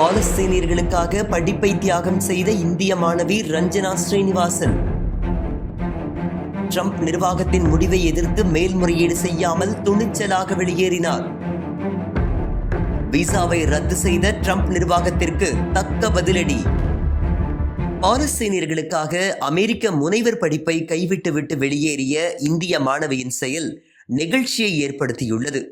பாலஸ்தீனியர்களுக்காக படிப்பை தியாகம் செய்த இந்திய மாணவி ரஞ்சனா ஸ்ரீனிவாசன். ட்ரம்ப் நிர்வாகத்தின் முடிவை எதிர்த்து மேல்முறையீடு செய்யாமல் துணிச்சலாக வெளியேறினார். விசாவை ரத்து செய்த ட்ரம்ப் நிர்வாகத்திற்கு தக்க பதிலடி. பாலஸ்தீனியர்களுக்காக அமெரிக்க முனைவர் படிப்பை கைவிட்டுவிட்டு வெளியேறிய இந்திய மாணவியின் செயல் நெகிழ்ச்சியை ஏற்படுத்தியுள்ளது.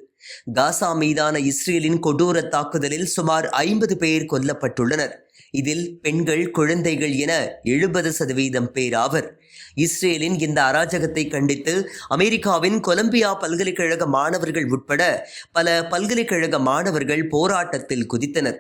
காசா மீதான இஸ்ரேலின் கொடூர தாக்குதலில் சுமார் ஐம்பது பேர் கொல்லப்பட்டுள்ளனர். இதில் பெண்கள் குழந்தைகள் என எழுபது சதவீதம் பேர் ஆவர். இஸ்ரேலின் இந்த அராஜகத்தை கண்டித்து அமெரிக்காவின் கொலம்பியா பல்கலைக்கழக மாணவர்கள் உட்பட பல பல்கலைக்கழக மாணவர்கள் போராட்டத்தில் குதித்தனர்.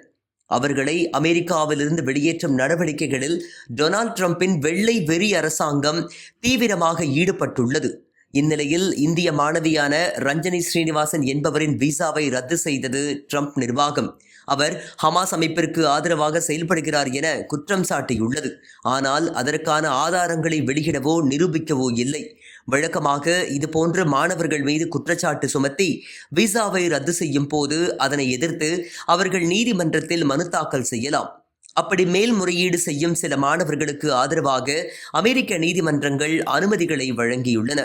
அவர்களை அமெரிக்காவிலிருந்து வெளியேற்றும் நடவடிக்கைகளில் டொனால்ட் ட்ரம்பின் வெள்ளை வெறி அரசாங்கம் தீவிரமாக ஈடுபட்டுள்ளது. இந்நிலையில் இந்திய மாணவியான ரஞ்சனி ஸ்ரீனிவாசன் என்பவரின் விசாவை ரத்து செய்தது ட்ரம்ப் நிர்வாகம். அவர் ஹமாஸ் அமைப்பிற்கு ஆதரவாக செயல்படுகிறார் என குற்றம் சாட்டியுள்ளது. ஆனால் அதற்கான ஆதாரங்களை வெளியிடவோ நிரூபிக்கவோ இல்லை. வழக்கமாக இதுபோன்ற மாணவர்கள் மீது குற்றச்சாட்டு சுமத்தி விசாவை ரத்து செய்யும் போது அதனை எதிர்த்து அவர்கள் நீதிமன்றத்தில் மனு தாக்கல் செய்யலாம். அப்படி மேல்முறையீடு செய்யும் சில மாணவர்களுக்கு ஆதரவாக அமெரிக்க நீதிமன்றங்கள் அனுமதிகளை வழங்கியுள்ளன.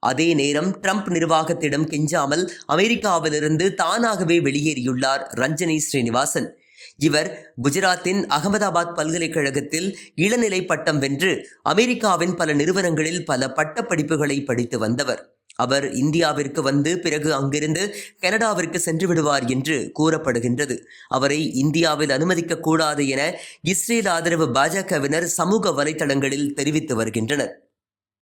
அதே நேரம் ட்ரம்ப் நிர்வாகத்திடம் கெஞ்சாமல் அமெரிக்காவிலிருந்து தானாகவே வெளியேறியுள்ளார் ரஞ்சனி ஸ்ரீனிவாசன். இவர் குஜராத்தின் அகமதாபாத் பல்கலைக்கழகத்தில் இளநிலை பட்டம் வென்று அமெரிக்காவின் பல நிறுவனங்களில் பல பட்டப்படிப்புகளை படித்து வந்தவர். அவர் இந்தியாவிற்கு வந்து பிறகு அங்கிருந்து கனடாவிற்கு சென்று விடுவார் என்று கூறப்படுகின்றது. அவரை இந்தியாவில் அனுமதிக்க கூடாது என இஸ்ரேல் ஆதரவு பாஜகவினர் சமூக வலைதளங்களில் தெரிவித்து வருகின்றனர்.